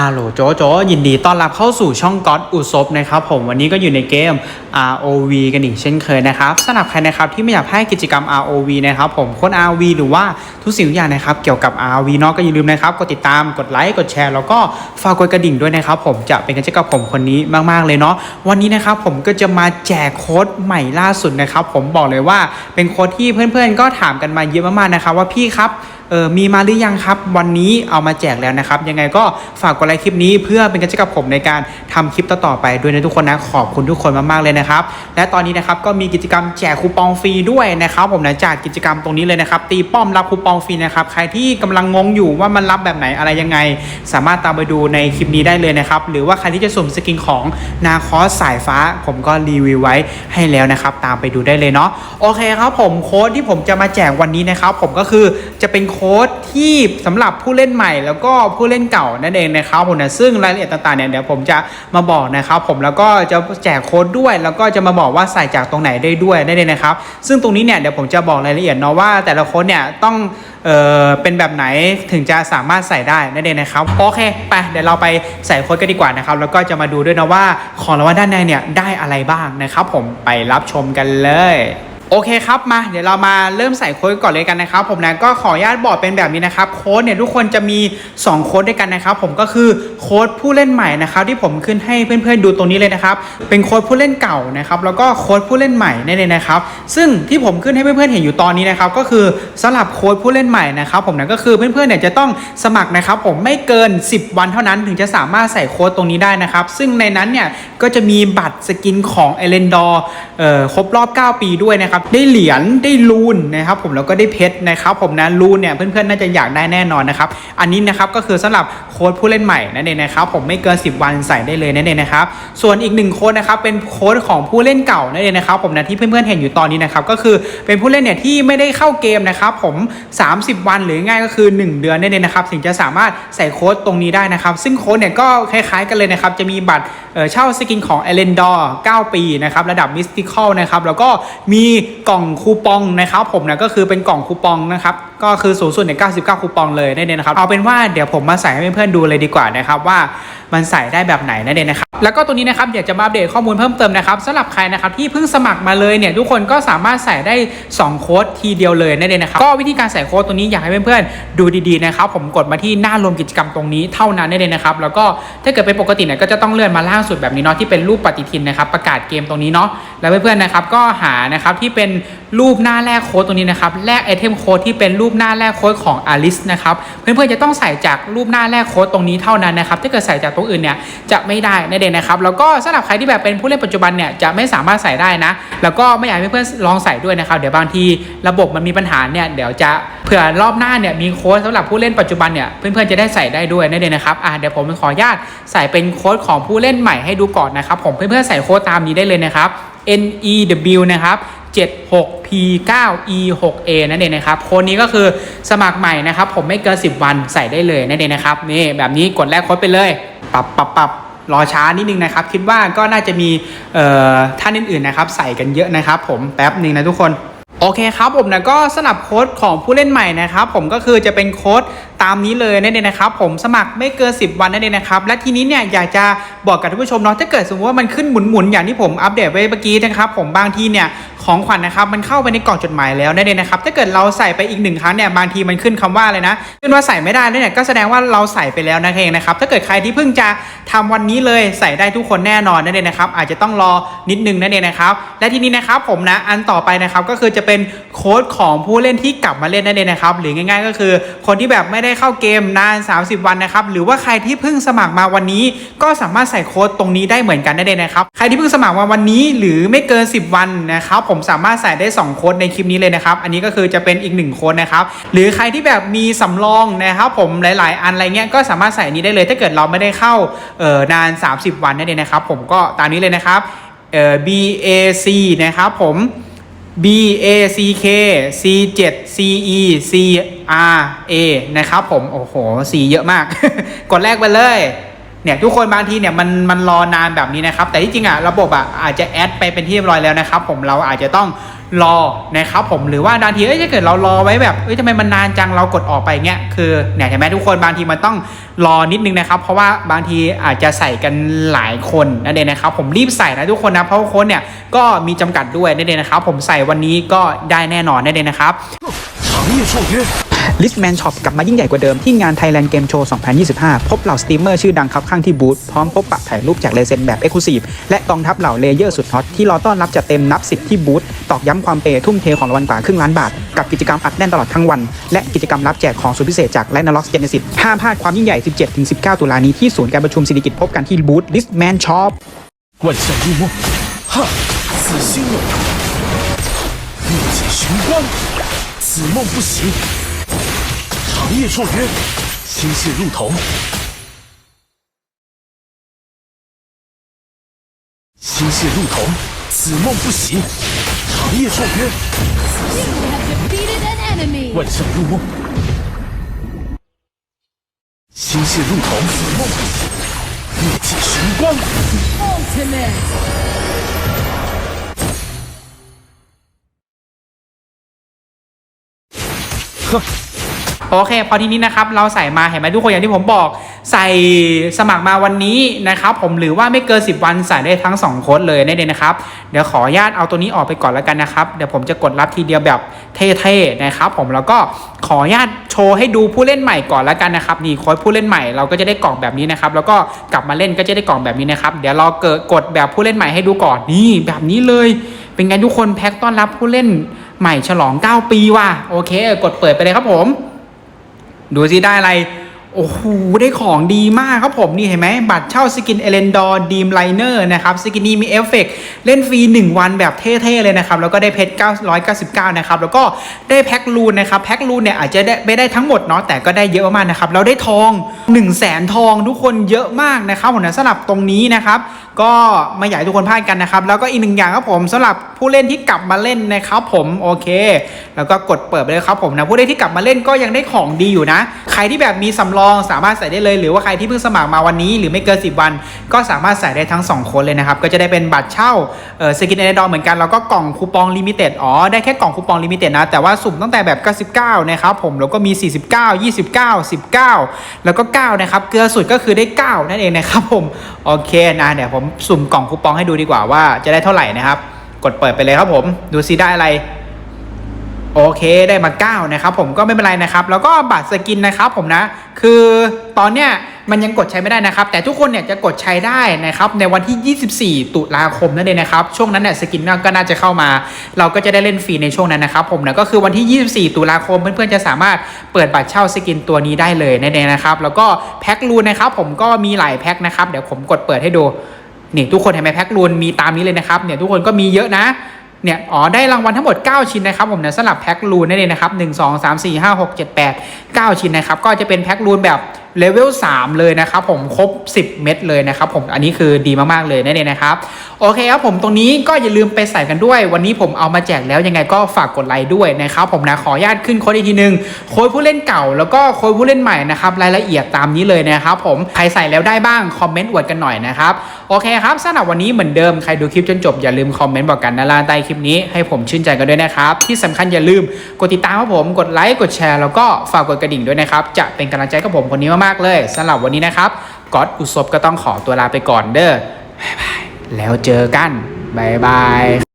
อาโหลโจโจยินดีต้อนรับเข้าสู่ช่องก๊อตอุซบนะครับผมวันนี้ก็อยู่ในเกม ROV กันอีกเช่นเคยนะครับสำหรับใครนะครับที่ไม่อยากให้กิจกรรม ROV นะครับผมคน ROV หรือว่าทุกสิ่งทุกอย่างนะครับเกี่ยวกับ ROV เนาะก็อย่าลืมนะครับกดติดตามกดไลค์กดแชร์แล้วก็ฝากกดกระดิ่งด้วยนะครับผมจะเป็นกันเช่นกับผมคนนี้มากๆเลยเนาะวันนี้นะครับผมก็จะมาแจกโค้ดใหม่ล่าสุดนะครับผมบอกเลยว่าเป็นโค้ดที่เพื่อนๆ ก็ถามกันมาเยอะมากๆนะครับว่าพี่ครับ เออมีมาหรือยังครับ วันนี้เอามาแจกแล้วนะครับ ยังไงก็ฝากกดไลค์คลิปนี้เพื่อเป็นกำลังใจกับผมในการทำคลิปต่อๆไปด้วยนะทุกคนนะขอบคุณทุกคนมากๆเลยนะครับ และตอนนี้นะครับก็มีกิจกรรมแจกคูปองฟรีด้วยนะครับ ผมนะจากกิจกรรมตรงนี้เลยนะครับ ตีป้อมรับคูปองฟรีนะครับใครที่กำลังงงอยู่ว่ามันรับแบบไหนอะไรยังไง สามารถตามไปดูในคลิปนี้ได้เลยนะครับหรือว่าใครที่จะสุ่มสกินของนาคอสสายฟ้า ผมก็รีวิวไว้ให้แล้วนะครับ ตามไปดูได้เลยเนาะโอเคครับผมโค้ดที่ผมจะมาแจกวันนี้นะครับ ผมก็คือจะเป็นโค้ดที่สำหรับผู้เล่นใหม่ แล้วก็ผู้เล่นเก่านั่นเองนะครับผมนะซึ่งรายละเอียดต่างๆเนี่ยเดี๋ยวผมจะมาบอกนะครับผมแล้วก็จะแจกโค้ดด้วย แล้วก็จะมาบอกว่าใส่จากตรงไหนได้ด้วยนั่นเองนะครับซึ่งตรงนี้เนี่ยเดี๋ยวผมจะบอกรายละเอียดเนาะว่าแต่ละโค้ดเนี่ยต้องเออเป็นแบบไหนถึงจะสามารถใส่ได้นั่นเองนะครับโอเคไปเดี๋ยวเราไปใส่โค้ดกันดีกว่านะครับแล้วก็จะมาดูด้วยนะว่าของรางวัลด้านในเนี่ยได้อะไรบ้างนะครับผมไปรับชมกันเลย โอเคครับมาเดี๋ยวเรามาเริ่มใส่โค้ดก่อนเลยกันนะครับ ผมนะก็ขออนุญาตบอกเป็นแบบนี้นะครับโค้ดเนี่ยทุกคนจะมี 2 โค้ดด้วยกันนะครับ ผมก็คือโค้ดผู้เล่นใหม่นะครับที่ผมขึ้นให้เพื่อนๆดูตรงนี้เลยนะครับ เป็นโค้ดผู้เล่นเก่านะครับแล้วก็โค้ดผู้เล่นใหม่นั่นเองนะครับ ซึ่งที่ผมขึ้นให้เพื่อนๆเห็นอยู่ตอนนี้นะครับก็คือสำหรับโค้ดผู้เล่นใหม่นะครับผมนะก็คือเพื่อนๆเนี่ยจะต้องสมัครนะครับ ผมไม่เกิน 10 วันเท่านั้นถึงจะสามารถใส่โค้ดตรงนี้ได้นะครับ ซึ่งในนั้นเนี่ยก็จะมีบัตรสกินของเอเลนดอร์ครบรอบ 9 ปีด้วยนะครับได้เหรียญได้ลูนนะครับผมแล้วก็ได้เพชรนะครับผมนะลูนเนี่ยเพื่อนๆน่าจะอยากได้แน่นอนนะครับอันนี้นะครับก็คือสำหรับโค้ดผู้เล่นใหม่นั่นเองนะครับผมไม่เกิน 10 วันใส่ได้เลยนั่นเองนะครับส่วนอีกหนึ่งโค้ดนะครับเป็นโค้ดของผู้เล่นเก่านั่นเองนะครับผมนะที่เพื่อนๆเห็นอยู่ตอนนี้นะครับก็คือเป็นผู้เล่นเนี่ยที่ไม่ได้เข้าเกมนะครับผม 30 วันหรือง่ายก็คือ 1 เดือนนั่นเองนะครับถึงจะสามารถใส่โค้ดตรงนี้ได้นะครับซึ่งโค้ดเนี่ยก็คล้ายๆกันเลยนะครับจะมีบัตรเช่าสกินของเอเลนดอร์9ปีนะครับระดับมิสติคอลนะครับแล้วก็มีกล่องคูปองนะครับผมนะก็คือเป็นกล่องคูปองนะครับก็คือสูงสุดใน99 คูปองเลยนั่นเองนะครับเอาเป็นว่าเดี๋ยวผมมาใส่ให้เพื่อนๆดูเลยดีกว่านะครับว่ามันใส่ได้แบบไหนนั่นเองนะครับแล้วก็ตัวนี้นะครับอยากจะมาอัปเดตข้อมูลเพิ่มเติมนะครับสำหรับใครนะครับที่เพิ่งสมัครมาเลยเนี่ยทุกคนก็สามารถใส่ได้ 2 โค้ดทีเดียวเลยนั่นเองนะครับก็วิธีการใส่โค้ดตัวนี้อยากให้เพื่อนๆดูดีๆนะครับผมกดมาที่หน้ารวมกิจกรรมตรงนี้เท่านั้นนั่นเองนะครับแล้วก็ถ้าเกิดเป็นปกติเนี่ยก็จะต้องเลื่อนมาล่างสุดแบบนี้เนาะที่เป็นรูปปฏิทินนะครับประกาศเกมตรงนี้เนาะแล้วเพื่อนๆนะครับก็หานะครับที่เป็นรูปหน้าแรกโค้ดตรงนี้นะครับแลกไอเทมโค้ดที่เป็นรูปหน้าแรกโค้ดของอลิสนะครับเพื่อนๆจะต้องใส่จากรูปหน้าแรกโค้ดตรงนี้เท่านั้นนะครับถ้าเกิดใส่จากตรงอื่นเนี่ยจะไม่ได้นั่นเองนะครับแล้วก็สำหรับใครที่แบบเป็นผู้เล่นปัจจุบันเนี่ยจะไม่สามารถใส่ได้นะ แล้วก็ไม่อยากให้เพื่อนๆลองใส่ด้วยนะครับเดี๋ยวบางทีระบบมันมีปัญหาเนี่ยเดี๋ยวจะเผื่อรอบหน้าเนี่ยมีโค้ดสำหรับผู้เล่นปัจจุบันเนี่ยเพื่อนๆจะได้ใส่ได้ด้วยนั่นเองนะครับอะเดี๋ยวผมขออนุญาตใส่เป็นโค้ดของผู้เล่นใหม่ให้ดูก่อนนะครับผมเพื่อนๆใส่โค้ดตามนี้ได้เลยนะครับ N E W นะครับ 76 P 9 E 6 A นั่นเองนะครับโค้ดนี้ก็คือสมัครใหม่นะครับ ผมไม่เกิน 10 วันใส่ได้เลยนั่นเองนะครับนี่แบบนี้กดแรกโค้ดไปเลยปรับปรับปรับรอช้านิดนึงนะครับ คิดว่าก็น่าจะมีเอ่อท่านอื่นๆนะครับ ใส่กันเยอะนะครับ ผมแป๊บหนึ่งนะทุกคนโอเคครับผมนะก็สนับโค้ดของผู้เล่นใหม่นะครับ ผมก็คือจะเป็นโค้ดตามนี้เลยนั่นเองนะครับ ผมสมัครไม่เกิน 10 วันนั่นเองนะครับ และทีนี้เนี่ยอยากจะบอกกับท่านผู้ชมเนาะถ้าเกิดสมมติว่ามันขึ้นหมุนๆอย่างที่ผมอัปเดตไว้เมื่อกี้นะครับ ผมบางทีเนี่ยของขวัญนะครับมันเข้าไปในกล่องจดหมายแล้วนั่นเองนะครับถ้าเกิดเราใส่ไปอีกหนึ่งครั้งเนี่ยบางทีมันขึ้นคำว่าเลยนะ ขึ้นว่าใส่ไม่ได้เนี่ยก็แสดงว่าเราใส่ไปแล้วนั่นเองนะครับถ้าเกิดใครที่เพิ่งจะทำวันนี้เลยใส่ได้ทุกคนแน่นอนนั่นเองนะครับอาจจะต้องรอนิดนึงนั่นเองนะครับและทีนี้นะครับผมนะอันต่อไปนะครับก็คือจะเป็นโค้ดของผู้เล่นที่กลับมาเล่นนั่นเองนะครับหรือง่ายๆ ก็คือคนที่แบบไม่ได้เข้าเกมนาน 30 วันนะครับหรือว่าใครที่เพิ่งสมัครมาวันนี้ ก็สามารถใส่โค้ดตรงนี้ได้เหมือนกันนั่นเองนะครับใครที่เพิ่งสมัครมาวันนี้หรือไม่เกิน 10 วันนะครับผมสามารถใส่ได้ 2 โค้ดในคลิปนี้เลยนะครับ อันนี้ก็คือจะเป็นอีก 1 โค้ดนะครับ หรือใครที่แบบมีสำรองนะครับผมหลาย ๆ อันอะไรเงี้ยก็สามารถใส่นี้ได้เลย ถ้าเกิดเราไม่ได้เข้าเอ่อนาน 30 วันนั่นเองนะครับ ผมก็ตามนี้เลยนะครับเอ่อ BAC นะครับผม B A C K C 7 C E C R A นะครับผม โอ้โหสีเยอะมาก กดแรกไปเลย เนี่ยทุกคนบางทีเนี่ยมันมันรอนานแบบนี้นะครับ แต่ที่จริงอะระบบอะอาจจะแอดไปเป็นที่เรียบร้อยแล้วนะครับ ผมเราอาจจะต้องรอนะครับผมหรือว่าบางทีเอ้ยถ้าเกิดเรารอไว้แบบเอ้ยทำไมมันนานจังเรากดออกไปเงี้ยคือเนี่ยเห็นไหมทุกคนบางทีมันต้องรอนิดนึงนะครับ เพราะว่าบางทีอาจจะใส่กันหลายคนนั่นเองนะครับ ผมรีบใส่นะทุกคนนะเพราะโค้ดเนี่ยก็มีจำกัดด้วยนั่นเองนะครับ ผมใส่วันนี้ก็ได้แน่นอนนั่นเองนะครับ 长夜受约， Listman Shop กลับมายิ่งใหญ่กว่าเดิมที่งาน Thailand Game Show 2025 พบเหล่าสตรีมเมอร์ชื่อดังครับข้างที่บูธ พร้อมพบปะถ่ายรูปจากเลเซนแบบ e x c l u s i v e และกองทัพเหล่าเลเยอร์สุดฮอตที่รอต้อนรับจัดเต็มนับ 10 ที่บูธ ตอกย้ำความเปย์ทุ่มเทของรางวัลกว่าครึ่งล้านบาท กับกิจกรรมอัดแน่นตลอดทั้งวัน และกิจกรรมรับแจกของสุดพิเศษจาก l a n a l o x Genesis ห้ามพลาดความยิ่งใหญ่ 17-19 ตุลานี้ที่ศูนย์การประชุมสิริกิติ์พบกันที่บูธ Listman Shop 万象入梦，哈，此心有徒，怒气寻光，此梦不行。 长夜绰约，心屑入瞳。心屑入瞳，此梦不醒。长夜绰约，万象入梦。心屑入瞳，此梦。夜祭神光。呵。 โอเค พอทีนี้นะครับเราใส่มาเห็นไหมทุกคนอย่างที่ผมบอก ใส่สมัครมาวันนี้นะครับผมหรือว่าไม่เกิน 10 วันใส่ได้ทั้ง 2 โค้ดเลยนั่นเองนะครับเดี๋ยวขออนุญาตเอาตัวนี้ออกไปก่อนแล้วกันนะครับเดี๋ยวผมจะกดรับทีเดียวแบบเท่ๆนะครับผมแล้วก็ขออนุญาตโชว์ให้ดูผู้เล่นใหม่ก่อนแล้วกันนะครับนี่โค้ดผู้เล่นใหม่เราก็จะได้กล่องแบบนี้นะครับแล้วก็กลับมาเล่นก็จะได้กล่องแบบนี้นะครับเดี๋ยวเราเกิดกดแบบผู้เล่นใหม่ให้ดูก่อนนี่แบบนี้เลย เป็นไงทุกคนแพ็คต้อนรับผู้เล่นใหม่ฉลอง 9 ปีว่ะโอเค กดเปิดไปเลยครับผม ดูสิได้อะไร โอ้โห ได้ของดีมากครับผมนี่เห็นไหม บัตรเช่าสกินเอเลนดอร์ดีมไลเนอร์นะครับ สกินนี้มีเอฟเฟกต์เล่นฟรี 1 วันแบบเท่ ๆ เลยนะครับ แล้วก็ได้เพชร 999 นะครับ แล้วก็ได้แพ็คลูนนะครับ แพ็คลูนเนี่ยอาจจะได้ไม่ได้ทั้งหมดเนาะแต่ก็ได้เยอะมากนะครับ เราได้ทอง 1 0 0 0 0แสนทองทุกคนเยอะมากนะครับผมนะสำหรับตรงนี้นะครับ ก็ไม่อยากให้ทุกคนพลาดกันนะครับ แล้วก็อีกหนึ่งอย่างครับผมสำหรับผู้เล่นที่กลับมาเล่นนะครับผมโอเค แล้วก็กดเปิดไปเลยครับผมนะผู้เล่นที่กลับมาเล่นก็ยังได้ของดีอยู่นะ ใครที่แบบมีสำรองสามารถใส่ได้เลย หรือว่าใครที่เพิ่งสมัครมาวันนี้หรือไม่เกิน10 วัน ก็สามารถใส่ได้ทั้ง 2 คนเลยนะครับ ก็จะได้เป็นบัตรเช่าเออสกินเอเดอร์เหมือนกันแล้วก็กล่องคูปองลิมิเต็ดอ๋อได้แค่กล่องคูปองลิมิเต็ดนะแต่ว่าสุ่มตั้งแต่แบบ 99 นะครับผมแล้วก็มี 49 29 19 แล้วก็ 9 นะครับ เกลือสุดก็คือได้ 9 นั่นเองนะครับผมโอเคนะเดี๋ยวผมสุ่มกล่องคูปองให้ดูดีกว่าว่าจะได้เท่าไหร่นะครับกดเปิดไปเลยครับผม ดูซิได้อะไร โอเคได้มา 9 นะครับผมก็ไม่เป็นไรนะครับ แล้วก็บัตรสกินนะครับผมนะ คือตอนเนี้ยมันยังกดใช้ไม่ได้นะครับ แต่ทุกคนเนี่ยจะกดใช้ได้นะครับในวันที่ 24 ตุลาคมนั่นเองนะครับ ช่วงนั้นเนี่ยสกินก็น่าจะเข้ามา เราก็จะได้เล่นฟรีในช่วงนั้นนะครับผมนะก็คือวันที่ 24 ตุลาคมเพื่อนๆจะสามารถเปิดบัตรเช่าสกินตัวนี้ได้เลยนั่นเองนะครับ แล้วก็แพ็ครูนนะครับผมก็มีหลายแพ็คนะครับเดี๋ยวผมกดเปิดให้ดูนี่ทุกคนเห็นไหมแพ็ครูนมีตามนี้เลยนะครับเนี่ยทุกคนก็มีเยอะนะ เนี่ย อ๋อ ได้รางวัลทั้งหมด 9 ชิ้นนะครับผมเนี่ยสลับแพ็คลูนนั่นเองนะครับ 1 2 3 4 5 6 7 8 9 ชิ้นนะครับ ก็จะเป็นแพ็คลูนแบบ เลเวล3เลยนะครับผมครบ 10 เม็ดเลยนะครับผมอันนี้คือดีมากๆเลยนั่นเองนะครับโอเคครับผมตรงนี้ก็อย่าลืมไปใส่กันด้วย วันนี้ผมเอามาแจกแล้วยังไงก็ฝากกดไลค์ด้วยนะครับผมนะขออนุญาตขึ้นโค้ดอีกทีนึงโค้ดผู้เล่นเก่า แล้วก็โค้ดผู้เล่นใหม่นะครับรายละเอียดตามนี้เลยนะครับผมใครใส่แล้วได้บ้างคอมเมนต์อวดกันหน่อยนะครับโอเคครับสำหรับวันนี้เหมือนเดิมใครดูคลิปจนจบอย่าลืมคอมเมนต์บอกกันด้านล่างใต้คลิปนี้ให้ผมชื่นใจกันด้วยนะครับที่สำคัญอย่าลืมกดติดตามครับผมกดไลค์กดแชร์แล้วก็ฝากกดกระดิ่งด้วยนะครับจะเป็นกำลังใจกับผมคนนี้มากๆเลยสำหรับวันนี้นะครับก๊อตอุศบก็ต้องขอตัวลาไปก่อนเด้อบ๊ายบายแล้วเจอกันบ๊ายบาย